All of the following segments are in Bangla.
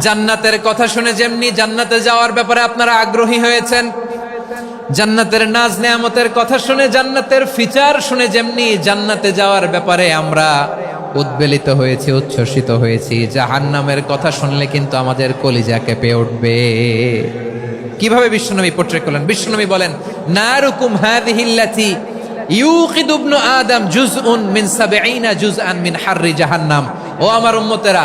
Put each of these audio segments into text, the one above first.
জান্নাতের কথা শুনে যেমনি জান্নাতে যাওয়ার ব্যাপারে আপনারা আগ্রহী হয়েছেন, জান্নাতের নাজ নেয়ামতের কথা শুনে জান্নাতের ফিচার শুনে যেমনি জান্নাতে যাওয়ার ব্যাপারে আমরা উদ্বেলিত হয়েছি, উচ্ছ্বসিত হয়েছি, জাহান্নামের কথা শুনলে কিন্তু আমাদের কলিজা কেঁপে উঠবে। কীভাবে বিশ্বনবী পোট্রে করলেন? বিশ্বনবী বলেন, নারুকুম হাদিহিল্লাতি ইউকিদ ইবনু আদম জুজউন মিন সাবঈনা জুজআন মিন হাররি জাহান্নাম। ও আমার উম্মতেরা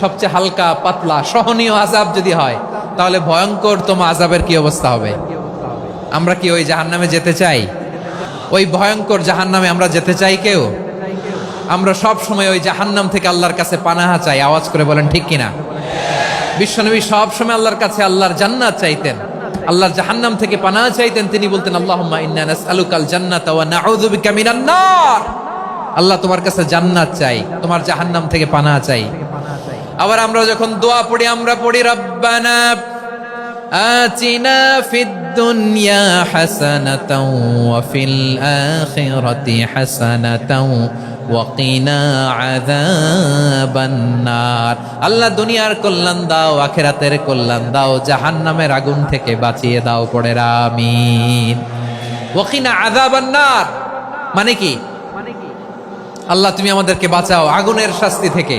সবচেয়ে হালকা, পাতলা, সহনীয় আজাব যদি হয়, তাহলে ভয়ঙ্কর তোমা আজাবের কি অবস্থা হবে? আমরা কি ওই জাহান্নামে যেতে চাই? ওই ভয়ঙ্কর জাহান্নামে আমরা যেতে চাই কেউ? আমরা সব সময় ওই জাহান্নাম থেকে আল্লাহর কাছে পানাহা চাই। আওয়াজ করে বলেন, ঠিক কিনা? বিশ্বনবী সব সময় আল্লাহর কাছে আল্লাহর জান্নাত চাইতেন। আল্লাহর জাহান্নাম থেকে পানাহা চাইতেন। তিনি বলতেন, আল্লাহুম্মা আল্লাহ তোমার কাছে জান্নাত চাই, তোমার জাহান্নাম থেকে পানাহা চাই। আবার আমরা যখন দোয়া পড়ি আমরা পড়ি রব্বানা ফিদ দুনিয়া আল্লাহ দুনিয়ার কল্যাণ দাও আখেরাতের কল্যাণ দাও জাহান নামের আগুন থেকে বাঁচিয়ে দাও পড়ে রামিন ওকিনা কি? মানে কি? আল্লাহ তুমি আমাদেরকে বাঁচাও আগুনের শাস্তি থেকে।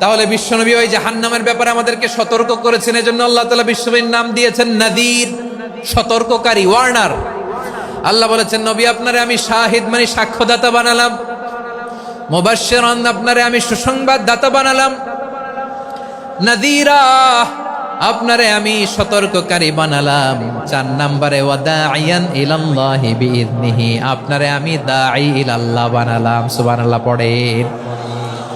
তাহলে বিশ্বনবী ওই জাহান্নামের ব্যাপারে আমাদেরকে সতর্ক করেছেন, এজন্য আল্লাহ তাআলা বিশ্বনবীর নাম দিয়েছেন নাদির, সতর্ককারী, ওয়ার্নার। আল্লাহ বলেছেন, নবী, আপনারে আমি শাহিদ মানে সাক্ষ্যদাতা বানালাম। মুবাশশিরান, আপনারে আমি সুসংবাদ দাতা বানালাম। নাদিরা, আপনারে আমি সতর্ককারী বানালাম। চার নাম্বারে ওয়াদাইয়ান ইলাল্লাহি বিইذনিহি আপনারে আমি দাঈ ইলাল্লাহ বানালাম। সুবহানাল্লাহ, পড়েন।